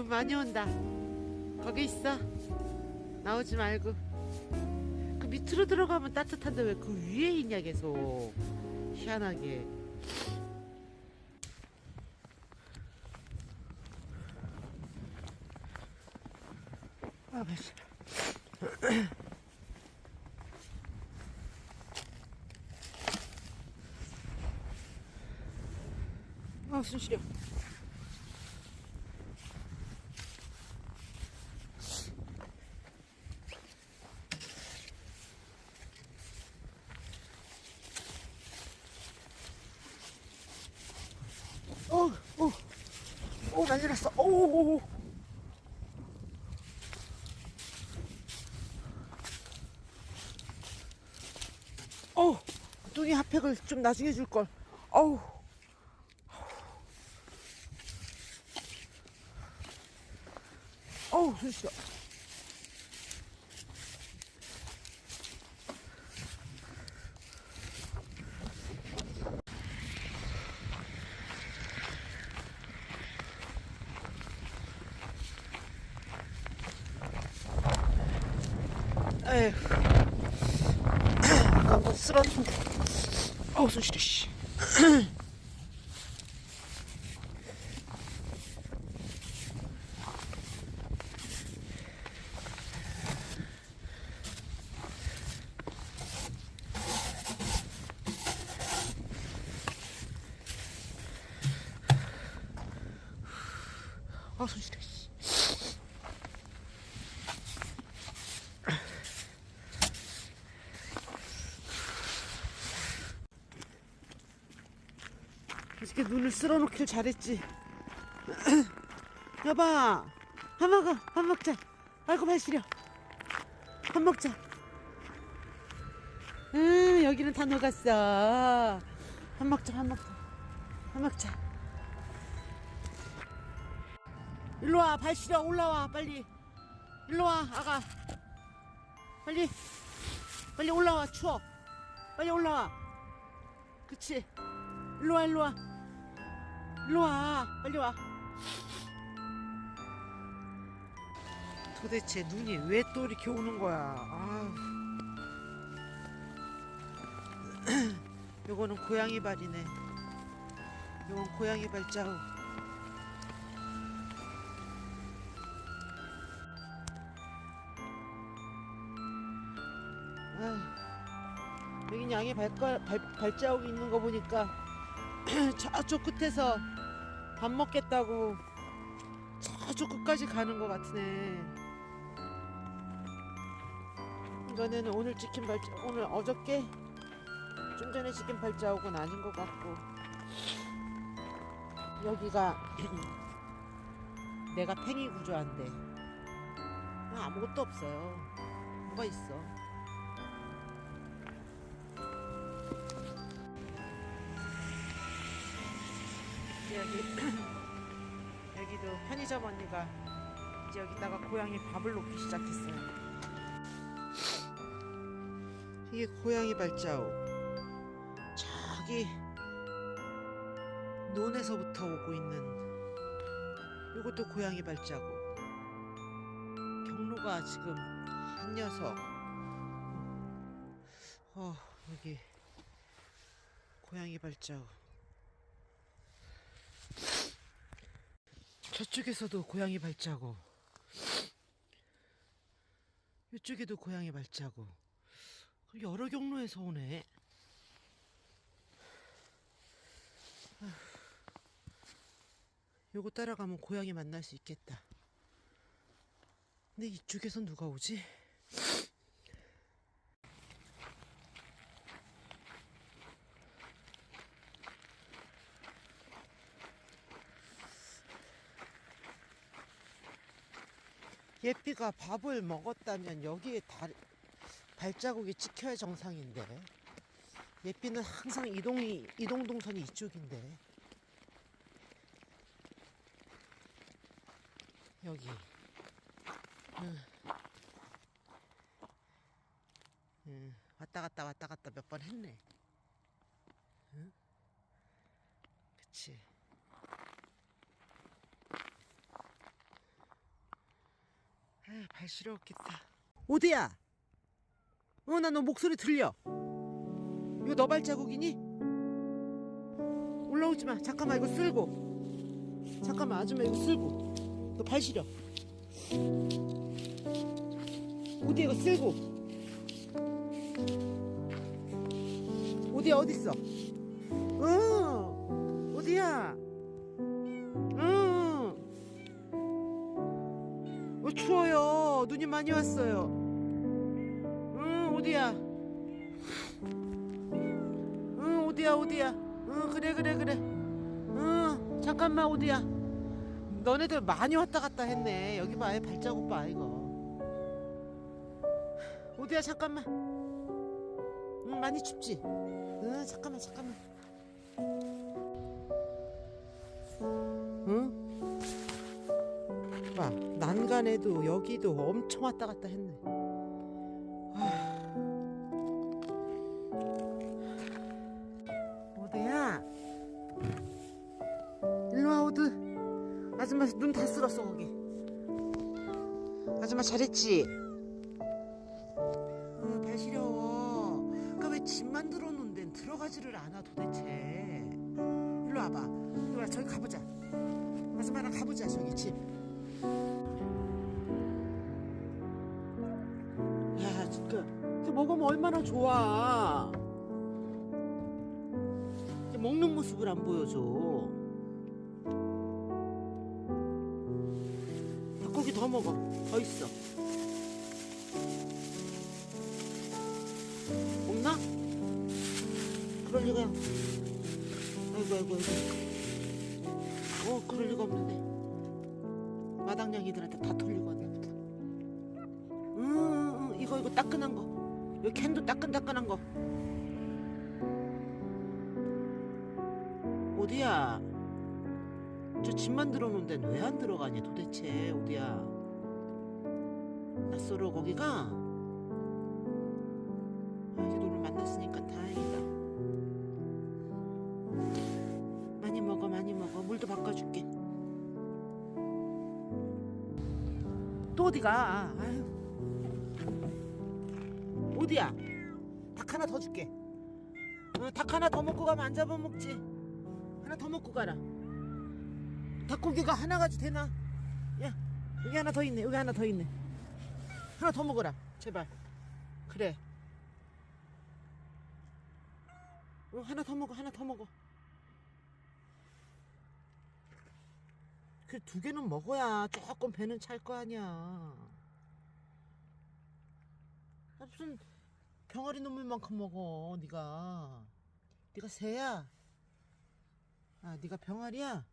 눈 많이 온다. 거기 있어. 나오지 말고. 그 밑으로 들어가면 따뜻한데 왜 그 위에 있냐 계속. 희한하게. 아, 맛있어. 아, 숨 쉬려. 어, 어, 어, 난리 났어. 오. 어, 뚱이 핫팩을 좀 나중에 줄 걸. 어우. 어우, 숨쉬 어. 에휴. 아까 한번 쓸었는데. 어우, 손 시려, 씨. 아, 손 시려, 씨. 이렇게 눈을 쓸어놓길 잘했지. 여봐, 밥 먹어, 밥 먹자. 아이고 발 시려. 밥 먹자. 응, 여기는 다 녹았어. 밥 먹자, 밥 먹자, 밥 먹자. 일로 와, 발 시려, 올라와, 빨리. 일로 와, 아가. 빨리, 빨리 올라와, 추워. 빨리 올라와. 그치. 일로 와, 일로 와. 일로 와, 빨리 와. 도대체 눈이 왜 또 이렇게 오는 거야? 아유. 요거는 고양이 발이네. 요건 고양이 발자국. 아유. 여긴 양의 발가, 발, 발자국이 있는 거 보니까 저쪽 끝에서 밥 먹겠다고 저쪽 끝까지 가는 것 같으네. 이거는 오늘 찍힌 발자 오늘 어저께 좀 전에 찍힌 발자국은 아닌 것 같고 여기가 내가 팽이 구조한데 아무것도 없어요. 뭐가 있어? 여기 여기도 편의점 언니가 이제 여기다가 고양이 밥을 놓기 시작했어요. 이게 고양이 발자국. 저기 논에서부터 오고 있는 이것도 고양이 발자국. 경로가 지금 한 녀석. 어 여기 고양이 발자국. 저쪽에서도 고양이 발자국. 이쪽에도 고양이 발자국. 여러 경로에서 오네. 요거 따라가면 고양이 만날 수 있겠다. 근데 이쪽에선 누가 오지? 예삐가 밥을 먹었다면 여기에 달, 발자국이 찍혀야 정상인데 예삐는 항상 이동이 이동 동선이 이쪽인데 여기 응. 응. 왔다 갔다 왔다 갔다 몇 번 했네 응? 그치 아, 발 시려웠겠다. 오대야. 어, 나 너 목소리 들려. 이거 너 발자국이니? 올라오지 마. 잠깐만 이거 쓸고. 잠깐만 아줌마 이거 쓸고. 너 발 시려. 오대 이거 쓸고. 오대야 어디 있어? 어. 어, 추워요. 눈이 많이 왔어요. 응, 어디야? 응, 어디야, 어디야? 응, 그래, 그래, 그래. 응, 잠깐만, 어디야? 너네들 많이 왔다 갔다 했네. 여기 봐, 얘 발자국 봐, 이거. 어디야, 잠깐만. 응, 많이 춥지? 응, 잠깐만, 잠깐만. 응? 봐. 난간에도 여기도 엄청 왔다 갔다 했네. 아. 오드야. 일로 와 오드 아줌마 눈 다 쓸었어 거기. 아줌마 잘했지? 어, 발 시려워. 그니까 왜 집만 데는 들어가지를 않아 도대체? 일로 와봐. 일로 와 저기 가보자. 아줌마랑 가보자 저기 집 야, 진짜 이렇게 먹으면 얼마나 좋아. 먹는 모습을 안 보여줘. 닭고기 더 먹어. 더 있어. 없나? 그럴 리가. 아이고, 아이고, 아이고. 어, 그럴 리가 없는데. 마당냥이들한테 다. 응, 응, 응, 이거 이거 따끈한 거. 이 캔도 따끈따끈한 거. 어디야? 저 집만 들어놓은 데는 왜안 들어가니 도대체 어디야? 낯설어 거기가? 또 어디가? 아유. 어디야? 닭 하나 더 줄게. 어, 닭 하나 더 먹고 가면 안 잡아먹지. 하나 더 먹고 가라. 닭고기가 하나 가지 되나? 야, 여기 하나 더 있네. 여기 하나 더 있네. 하나 더 먹어라. 제발. 그래. 어, 하나 더 먹어. 하나 더 먹어. 그두 개는 먹어야 조금 배는 찰 거 아니야. 아, 무슨 병아리 눈물만큼 먹어 네가. 네가 새야. 아 네가 병아리야